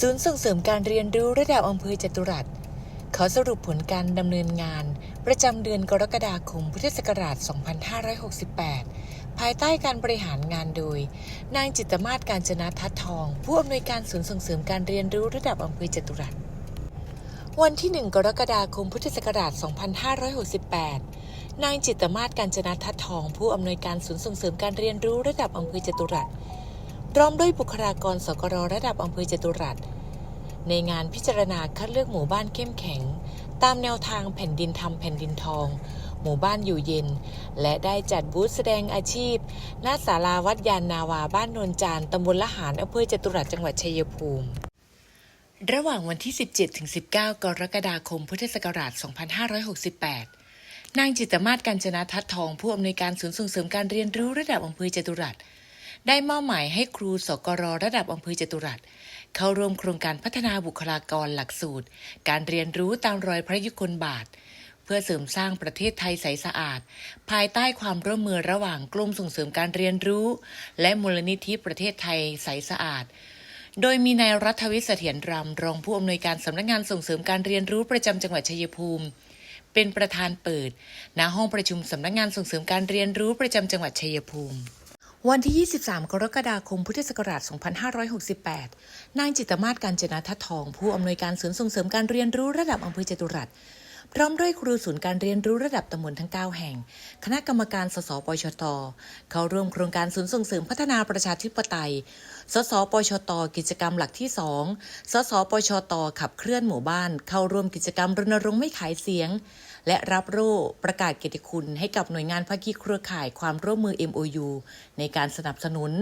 ศูนย์ส่งเสริมการเรียนรู้ระดับอำเภอจตุรัสขอสรุปผลการดำเนินงาน ประจำเดือนกรกฎาคมพุทธศักราช 2568 ภายใต้การบริหารงานโดย นางจิตมาศการจนะทัศน์ทอง ผู้อำนวยการศูนย์ส่งเสริมการเรียนรู้ระดับอำเภอจตุรัส วันที่ 1 กรกฎาคมพุทธศักราช 2568 นางจิตมาศการจนะทัศน์ทอง ผู้อำนวยการศูนย์ส่งเสริมการเรียนรู้ระดับอำเภอจตุรัส พร้อมด้วยบุคลากรสกรระดับอำเภอจตุรัสในงานพิจารณาคัดเลือกหมู่บ้านเข้มแข็ง ตามแนวทางแผ่นดินทำแผ่นดินทอง หมู่บ้านอยู่เย็น และได้จัดบูธแสดงอาชีพณศาลาวัดยานนาวาบ้านนนจานตำบลละหารอำเภอจตุรัสจังหวัดชัยภูมิ ระหว่างวันที่ 17ถึง19 กรกฎาคมพุทธศักราช 2568 นางจิตมาศการจนาทัศทอง ผู้อำนวยการศูนย์ส่งเสริมการเรียนรู้ระดับอำเภอจตุรัส ได้มอบหมายให้ครูสกรระดับอำเภอจตุรัสเข้าร่วมโครงการพัฒนาบุคลากรหลักสูตร การเรียนรู้ตามรอยพระยุคลบาท เพื่อเสริมสร้างประเทศไทยใสสะอาด ภายใต้ความร่วมมือระหว่างกรมส่งเสริมการเรียนรู้ และมูลนิธิประเทศไทยใสสะอาดโดยมีนายรัฐวิทย์เสถียรรำรองผู้อำนวยการสำนักงานส่งเสริมการเรียนรู้ประจำจังหวัดชัยภูมิ เป็นประธานเปิดณห้องประชุมสำนักงานส่งเสริมการเรียนรู้ประจำจังหวัดชัยภูมิ วันที่ 23 กรกฎาคม พุทธศักราช 2568 นางจิตมาศการจนะทัทอง ผู้อำนวยการศูนย์ส่งเสริมการเรียนรู้ระดับอำเภอจตุรัส พร้อมด้วยครูศูนย์การเรียนรู้ระดับตำบลทั้ง 9 แห่ง คณะกรรมการ สสปชต เข้าร่วมโครงการศูนย์ส่งเสริมพัฒนาประชาธิปไตย สสปชต กิจกรรมหลักที่ 2 สสปชต ขับเคลื่อนหมู่บ้าน เข้าร่วมกิจกรรมรณรงค์ไม่ขายเสียง และรับโล่ประกาศเกียรติคุณให้กับหน่วยงานภาคีเครือข่ายความร่วมมือ MOU ในการสนับสนุน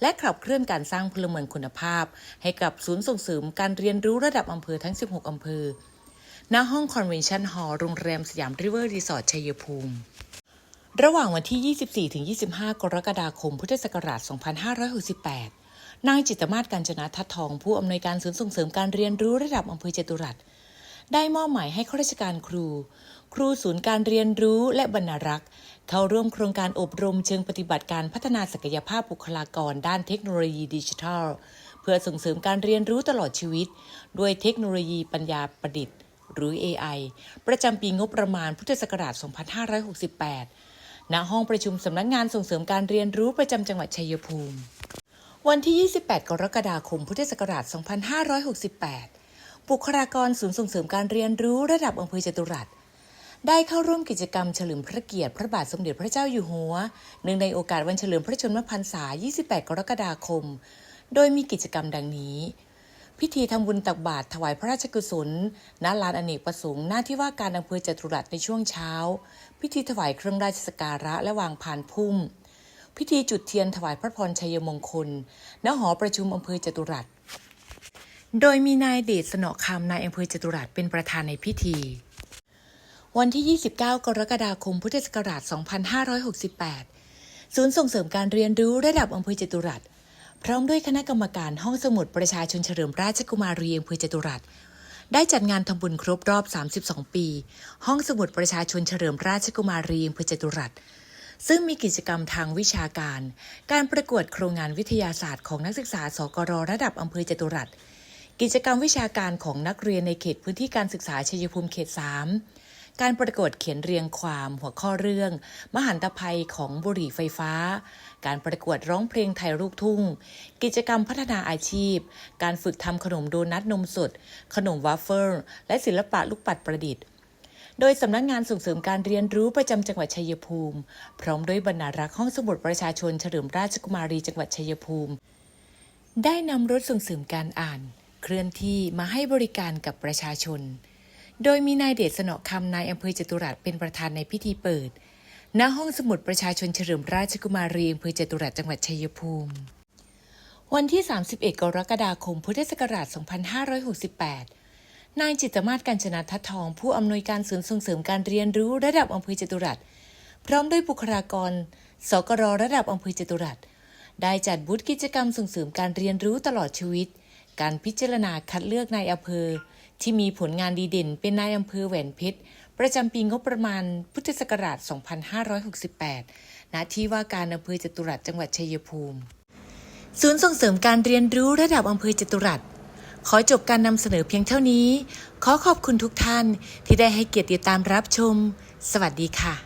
และขับเคลื่อนการสร้างพลเมืองคุณภาพ ให้กับศูนย์ส่งเสริมการเรียนรู้ระดับอำเภอทั้ง 16 อำเภอ ณ ห้องคอนเวนชั่นฮอลล์โรงแรมสยามริเวอร์รีสอร์ทชัยภูมิระหว่างวันที่ 24-25 กรกฎาคม พุทธศักราช 2568 นางจิตมาศการจนะทัศน์ทอง ผู้อำนวยการศูนย์ส่งเสริมการเรียนรู้ระดับอำเภอเจตุรัส ได้มอบหมายให้ข้าราชการครู ครูศูนย์การเรียนรู้และบรรณรักษ์ เข้าร่วมโครงการอบรมเชิงปฏิบัติการพัฒนาศักยภาพบุคลากรด้านเทคโนโลยีดิจิทัล เพื่อส่งเสริมการเรียนรู้ตลอดชีวิต ด้วยเทคโนโลยีปัญญาประดิษฐ์ หรือ AI ประจำปีงบประมาณพุทธศักราช 2568 ณ ห้องประชุมสำนักงานส่งเสริมการเรียนรู้ประจำจังหวัดชัยภูมิ วันที่ 28 กรกฎาคม พุทธศักราช 2568 บุคลากรศูนย์ส่งเสริมการเรียนรู้ระดับอำเภอจตุรัสได้เข้าร่วมกิจกรรมเฉลิมพระเกียรติพระบาทสมเด็จพระเจ้าอยู่หัวเนื่องในโอกาสวันเฉลิมพระชนมพรรษา 28 กรกฎาคม โดยมีกิจกรรมดังนี้ พิธีทำบุญตักบาตรถวายพระราชกุศลณลานอเนกประสงค์หน้าที่ว่าการอำเภอจตุรัสในช่วงเช้า พิธีถวายเครื่องราชสักการะและวางพานพุ่ม พิธีจุดเทียนถวายพระพรชัยมงคลณหอประชุมอำเภอจตุรัส โดยมีนายเดชสนอคำนายอำเภอจตุรัสเป็นประธานในพิธี วันที่ 29 กรกฎาคมพุทธศักราช 2568 ศูนย์ส่งเสริมการเรียนรู้ระดับอำเภอจตุรัส พร้อมด้วยคณะกรรมการห้องสมุดประชาชนเฉลิมราชกุมารีอำเภอจตุรัสได้จัดงานทำบุญครบรอบ 32 ปี ห้องสมุดประชาชนเฉลิมราชกุมารีอำเภอจตุรัส ซึ่งมีกิจกรรมทางวิชาการ การประกวดโครงงานวิทยาศาสตร์ของนักศึกษาสกรระดับอำเภอจตุรัส กิจกรรมวิชาการของนักเรียนในเขตพื้นที่การศึกษาชัยภูมิเขต 3 การประกวดเขียนเรียงความหัวข้อเรื่อง มหันตภัยของบุหรี่ไฟฟ้า การประกวดร้องเพลงไทยลูกทุ่ง กิจกรรมพัฒนาอาชีพ การฝึกทำขนมโดนัทนมสด ขนมวาฟเฟิลและศิลปะลูกปัดประดิษฐ์โดยสำนักงานส่งเสริมการเรียนรู้ประจำจังหวัดชัยภูมิ พร้อมด้วยบรรณารักษ์ห้องสมุดประชาชนเฉลิมราชกุมารีจังหวัดชัยภูมิ ได้นำรถส่งเสริมการอ่าน ลื่อนที่มาให้บริการกับประชาชน โดยมีนายเดชสนอคำนายอำเภอจตุรัสเป็นประธานในพิธีเปิด ณ ห้องสมุดประชาชนเฉลิมราชกุมารีอำเภอจตุรัสจังหวัดชัยภูมิ วันที่ 31 กรกฎาคม พุทธศักราช 2568 นายจิตมาศการจนาทัศทอง ผู้อำนวยการศูนย์ส่งเสริมการเรียนรู้ระดับอำเภอจตุรัส พร้อมด้วยบุคลากร สกรระดับอำเภอจตุรัสได้จัดบูธกิจกรรมส่งเสริมการเรียนรู้ตลอดชีวิต การพิจารณาคัดเลือกนายอำเภอ ที่มีผลงานดีเด่นเป็นนายอำเภอแหวนเพชรประจำปีงบประมาณพุทธศักราช 2568 ณ ที่ว่าการอำเภอจตุรัสจังหวัดชัยภูมิ ศูนย์ส่งเสริมการเรียนรู้ระดับอำเภอจตุรัส ขอจบการนำเสนอเพียงเท่านี้ ขอขอบคุณทุกท่านที่ได้ให้เกียรติติดตามรับชม สวัสดีค่ะ